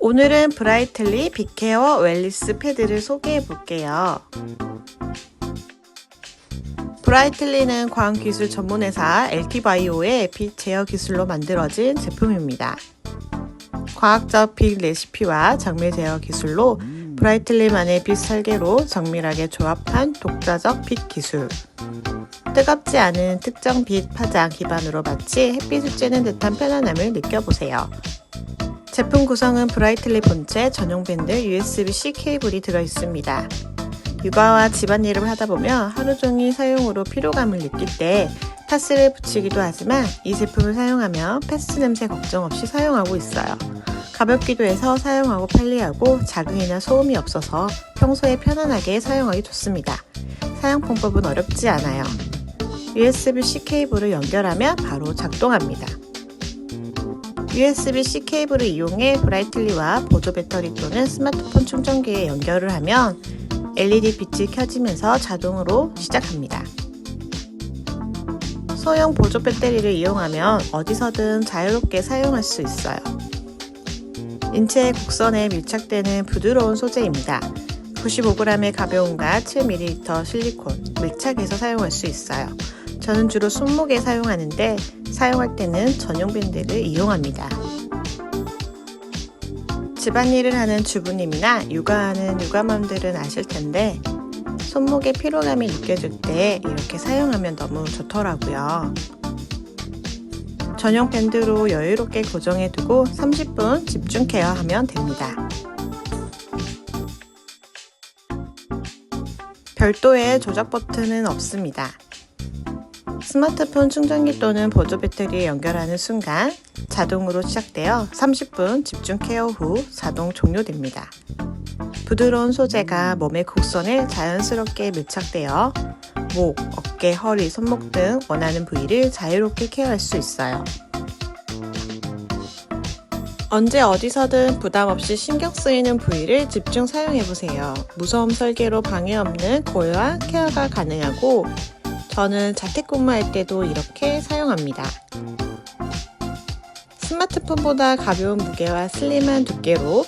오늘은 브라이틀리 빅케어 웰리스 패드를 소개해 볼게요. 브라이틀리는 광기술 전문회사 LT바이오의 빛 제어 기술로 만들어진 제품입니다. 과학적 빛 레시피와 정밀 제어 기술로 브라이틀리만의 빛 설계로 정밀하게 조합한 독자적 빛 기술. 뜨겁지 않은 특정 빛 파장 기반으로 마치 햇빛을 쬐는 듯한 편안함을 느껴보세요. 제품 구성은 브라이틀리 본체 전용 밴드 USB-C 케이블이 들어있습니다. 육아와 집안일을 하다 보면 하루 종일 사용으로 피로감을 느낄 때 파스를 붙이기도 하지만 이 제품을 사용하면 패스 냄새 걱정 없이 사용하고 있어요. 가볍기도 해서 사용하고 편리하고 자극이나 소음이 없어서 평소에 편안하게 사용하기 좋습니다. 사용 방법은 어렵지 않아요. USB-C 케이블을 연결하면 바로 작동합니다. USB-C 케이블을 이용해 브라이틀리와 보조 배터리 또는 스마트폰 충전기에 연결을 하면 LED 빛이 켜지면서 자동으로 시작합니다. 소형 보조 배터리를 이용하면 어디서든 자유롭게 사용할 수 있어요. 인체의 곡선에 밀착되는 부드러운 소재입니다. 95g의 가벼움과 7ml 실리콘, 밀착해서 사용할 수 있어요. 저는 주로 손목에 사용하는데 사용할 때는 전용 밴드를 이용합니다. 집안일을 하는 주부님이나 육아하는 육아맘들은 아실 텐데 손목에 피로감이 느껴질 때 이렇게 사용하면 너무 좋더라고요. 전용 밴드로 여유롭게 고정해두고 30분 집중 케어하면 됩니다. 별도의 조작 버튼은 없습니다. 스마트폰 충전기 또는 보조 배터리에 연결하는 순간 자동으로 시작되어 30분 집중 케어 후 자동 종료됩니다. 부드러운 소재가 몸의 곡선에 자연스럽게 밀착되어 목, 어깨, 허리, 손목 등 원하는 부위를 자유롭게 케어할 수 있어요. 언제 어디서든 부담 없이 신경 쓰이는 부위를 집중 사용해 보세요. 무서움 설계로 방해 없는 고요한 케어가 가능하고 저는 자택근무할 때도 이렇게 사용합니다. 스마트폰보다 가벼운 무게와 슬림한 두께로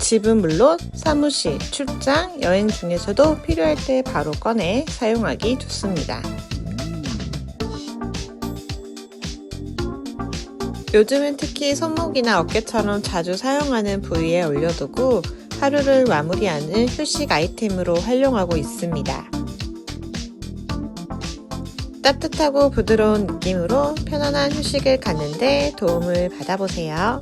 집은 물론 사무실, 출장, 여행 중에서도 필요할 때 바로 꺼내 사용하기 좋습니다. 요즘은 특히 손목이나 어깨처럼 자주 사용하는 부위에 올려두고 하루를 마무리하는 휴식 아이템으로 활용하고 있습니다. 따뜻하고 부드러운 느낌으로 편안한 휴식을 갖는데 도움을 받아보세요.